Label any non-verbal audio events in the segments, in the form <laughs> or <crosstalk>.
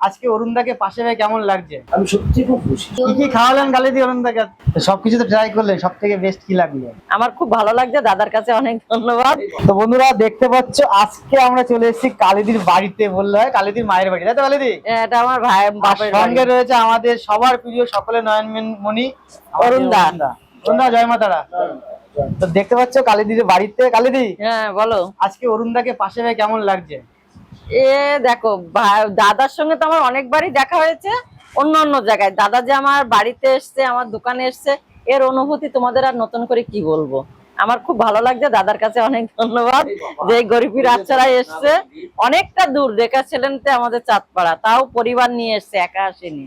আজকে অরুণদাকে পাশে পেয়ে কেমন লাগছে? আমি সত্যি খুব খুশি। কি কি খাওয়ালেন গালি দিয়ে অরুণদাকে? সবকিছু তো ট্রাই করলেন সব থেকে বেস্ট কি লাগল? আমার খুব ভালো লাগছে দাদার কাছে অনেক ধন্যবাদ। তো বন্ধুরা দেখতে পাচ্ছ আজকে আমরা চলে এসেছি কালিদির বাড়িতে বললে হয় কালিদির মায়ের বাড়ি তাই তো কালিদি? এটা আমার ভাই সঙ্গে রয়েছে আমাদের সবার প্রিয় সকলে নয়নমণি আমাদের অরুণদা। অরুণদা জয় মাতারা। তো দেখতে পাচ্ছ কালিদির বাড়িতে কালিদি? হ্যাঁ বলো। আজকে অরুণদাকে পাশে পেয়ে কেমন লাগছে? এ, দেখো দাদার সঙ্গে তো আমার অনেকবারই দেখা হয়েছে। অন্য অন্য জায়গায়। দাদা যে আমার বাড়িতে এসছে, আমার দোকানে এসছে, এর অনুভূতি তোমাদের আর নতুন করে কি বলব? আমার খুব ভালো লাগছে, দাদার কাছে অনেক ধন্যবাদ যে গরিবী রাজ্জারাই এসছে। অনেকটা দূর রেখা ছেলেনতে আমাদের চাঁদপাড়া। তাও পরিবার নিয়ে এসছে, একা আসেনি।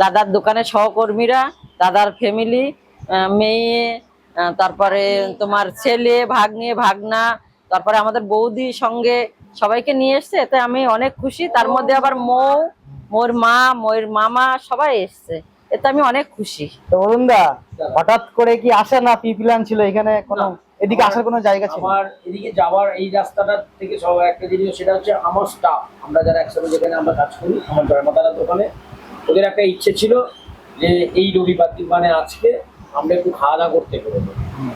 দাদার দোকানের সহকর্মীরা, দাদার ফ্যামিলি মেয়ে তারপরে তোমার ছেলে ভাগ ভাগ্নে, ভাগনা তারপরে আমাদের বৌদি সঙ্গে সবাইকে নিয়ে এসছে এতে আমি অনেক খুশি। তার মধ্যে আবার মৌ মোর মা মোর মামা সবাই এসছে এতে আমি অনেক খুশি। তো অরুণদা হঠাৎ করে কি আসে না পি প্ল্যান ছিল এখানে? কোনো এদিকে আসার কোনো জায়গা ছিল? আমার এদিকে যাওয়ার এই রাস্তাটা থেকে সব একটা জিনিস সেটা হচ্ছে আমার স্টাফ আমরা যারা একসাথে যেখানে আমরা কাজ করি আমার জয়মাতারা দোকানে ওদের একটা ইচ্ছে ছিল যে এই রবিবার দিন মানে আজকে আমরা একটু খাওয়া দাওয়া করতে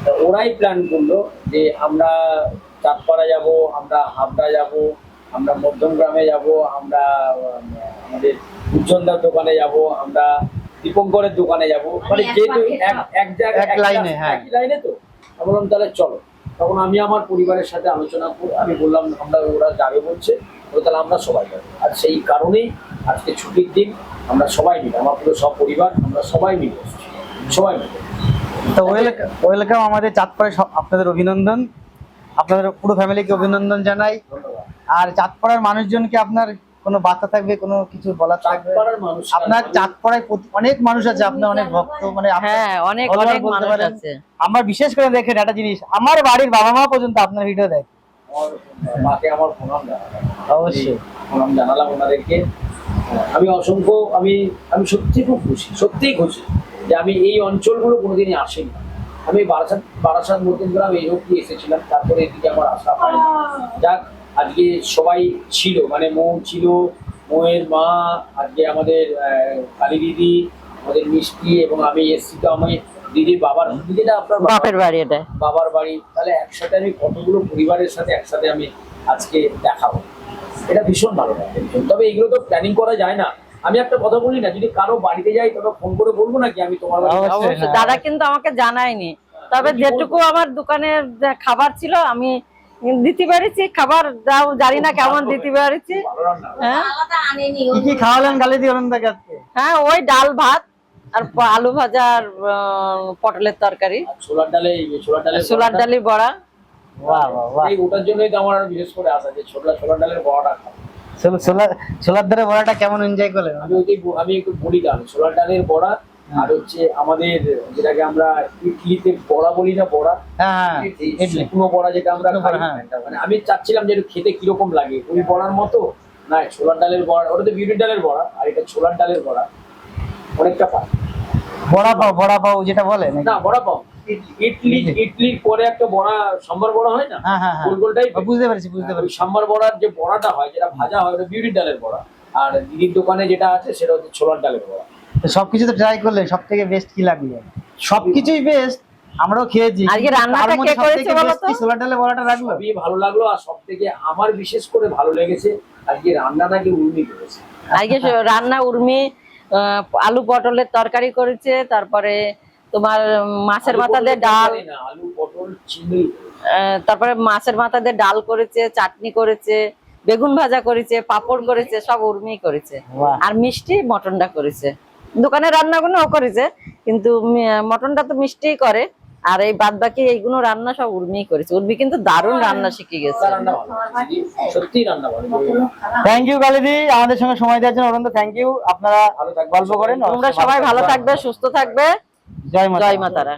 তা ওরাই প্ল্যান করল যে আমরা চাঁদপাড়া যাব আমরা হাবড়া যাব আমরা মধ্যমগ্রামে যাব আমরা আমাদের উজ্জ্বলদার দোকানে যাব আমরা দীপঙ্করের দোকানে যাব। মানে যেহেতু এক এক জায়গায় এক লাইনে, হ্যাঁ। একই লাইনে তো? আমি বললাম তাহলে চলো। তখন আমি আমার পরিবারের সাথে আলোচনা করে আমি বললাম আমরা ওরা যাবে বলছে তাহলে আমরা সবাই যাব। আর সেই কারণেই আজকে ছুটির দিন আমরা সবাই মিলে আমার পুরো সব পরিবার আমরা সবাই মিলে সবাই মিলে। তো ওয়েলকাম ওয়েলকাম আমাদের চাঁদপাড়ায় সব আপনাদের অভিনন্দন। আপনাদের পুরো ফ্যামিলিকে অভিনন্দন জানাই। আর চাঁদপাড়ার মানুষজনকে আপনার কোনো বার্তা থাকবে কোনো কিছু বলার থাকবে? আপনার চাঁদপাড়ায় অনেক মানুষ আছে আপনার অনেক ভক্ত মানে হ্যাঁ অনেক অনেক মানুষ আছে। আমার বিশেষ করে দেখেন একটা জিনিস আমার বাড়ির বাবা মা পর্যন্ত আপনার ভিডিও দেখে। মাকে আমার প্রণাম অবশ্যই। প্রণাম জানালাম ওনাদেরকে। আমি অসংখ্য আমি আমি সত্যি খুব খুশি সত্যিই খুশি যে আমি এই অঞ্চলগুলো কোনোদিনই আসিনি। আমি বারাসাত বারাসাত মধ্যমগ্রাম এই অব্দি এসেছিলাম। তারপরে এদিকে আমার আশা হয় যাক আজকে সবাই ছিল মানে মৌ ছিল মৌয়ের মা আজকে আমাদের কালী দিদি আমাদের মিষ্টি এবং আমি এসছি তো আমি দিদির বাবার দিদিটা আপনার বাপের বাড়ি এটা। বাবার বাড়ি। তাহলে একসাথে আমি কতগুলো পরিবারের সাথে একসাথে আমি আজকে দেখাবো। এটা ভীষণ ভালো লাগে। তবে এগুলো তো প্ল্যানিং করা যায় না। আমি একটা কথা বলি না যদি কারও বাড়িতে যাই তবে ফোন করে বলব নাকি আমি তোমার বাড়িতে অবশ্যই। দাদা কিন্তু আমাকে জানায়নি। তবে যেটুকু আমার দোকানের খাবার ছিল আমি দিতে পেরেছি খাবার যাও জানি না কেমন দিতে পেরেছি। হ্যাঁ? আলাদা আনেনি কি কি খাওয়ালেন গালি হ্যাঁ ওই ডাল ভাত আর আলু ভাজা আর পটলের তরকারি। ছোলার ডালে ছোলার ডালের ছোলার বড়াটা- ডালি বড়া। ওটার জন্যই তো আমার বিশেষ করে আসা যে ছোলা ছোলার ডালের বড়াটা ছোলা ছোলার ধারে বড়াটা কেমন এনজয় করলেন আমি ব- আমি একটু বলি ডাল ছোলার ডালের বড়া আর হচ্ছে আমাদের যেটাকে আমরা ইডলিতে বড়া বলি না বড়া? হ্যাঁ হ্যাঁ শুকনো বড়া যেটা আমরা হ্যাঁ। মানে আমি চাচ্ছিলাম যে একটু খেতে কীরকম লাগে ওই বড়ার মতো? না ছোলার ডালের বড়া ওটা তো বিউলির ডালের বড়া আর এটা ছোলার ডালের বড়া। অনেকটা পাই বড়া পাও বড়া পাও যেটা বলে না বড়া পাও। ইডলি- ইডলির পরে একটা বড়া সাম্বার বড়া হয় না? হ্যাঁ হ্যাঁ হ্যাঁ। গোল গোল টাইপ বুঝতে পেরেছি বুঝতে পেরেছি। সাম্বার বড়ার যে বড়াটা হয় যেটা ভাজা হয় ওটা বিউলির ডালের বড়া। আর দিদির দোকানে যেটা আছে সেটা হচ্ছে ছোলার ডালের বড়া। তো সবকিছু তো ট্রাই করলেন সব থেকে বেস্ট কি লাগল? সবকিছুই বেস্ট আমরাও খেয়েছি আজকে রান্নাটা কে করেছে বলো তো? ছোলার ডালে বড়াটা রাখল? সবই ভালো লাগল আর সব থেকে আমার বিশেষ করে ভালো লেগেছে আজকে রান্নাটাকে উর্মি করেছে। আজকে <laughs> রান্না উর্মি আহ, আলু পটলের তরকারি করেছে তারপরে তোমার মাছের মাথা দিয়ে ডাল। তারপরে মাছের মাথা দিয়ে ডাল করেছে চাটনি করেছে বেগুন ভাজা করেছে পাপড় করেছে সব উর্মি করেছে। আর মিষ্টি মটনটা করেছে। দোকানের রান্নাগুলো ও করেছে কিন্তু মটনটা তো মিষ্টিই করে আর এই বাদ বাকি এইগুলো রান্না সব উর্মি করেছে। উর্মি কিন্তু দারুণ রান্না শিখে গেছে। থ্যাংক ইউ গালিদি আমাদের সঙ্গে সময় দেওয়ার জন্য অরন্ত থ্যাংক ইউ আপনারা গল্প করেন তোমরা সবাই ভালো থাকবে সুস্থ থাকবে। জয় মাতা জয় মাতারা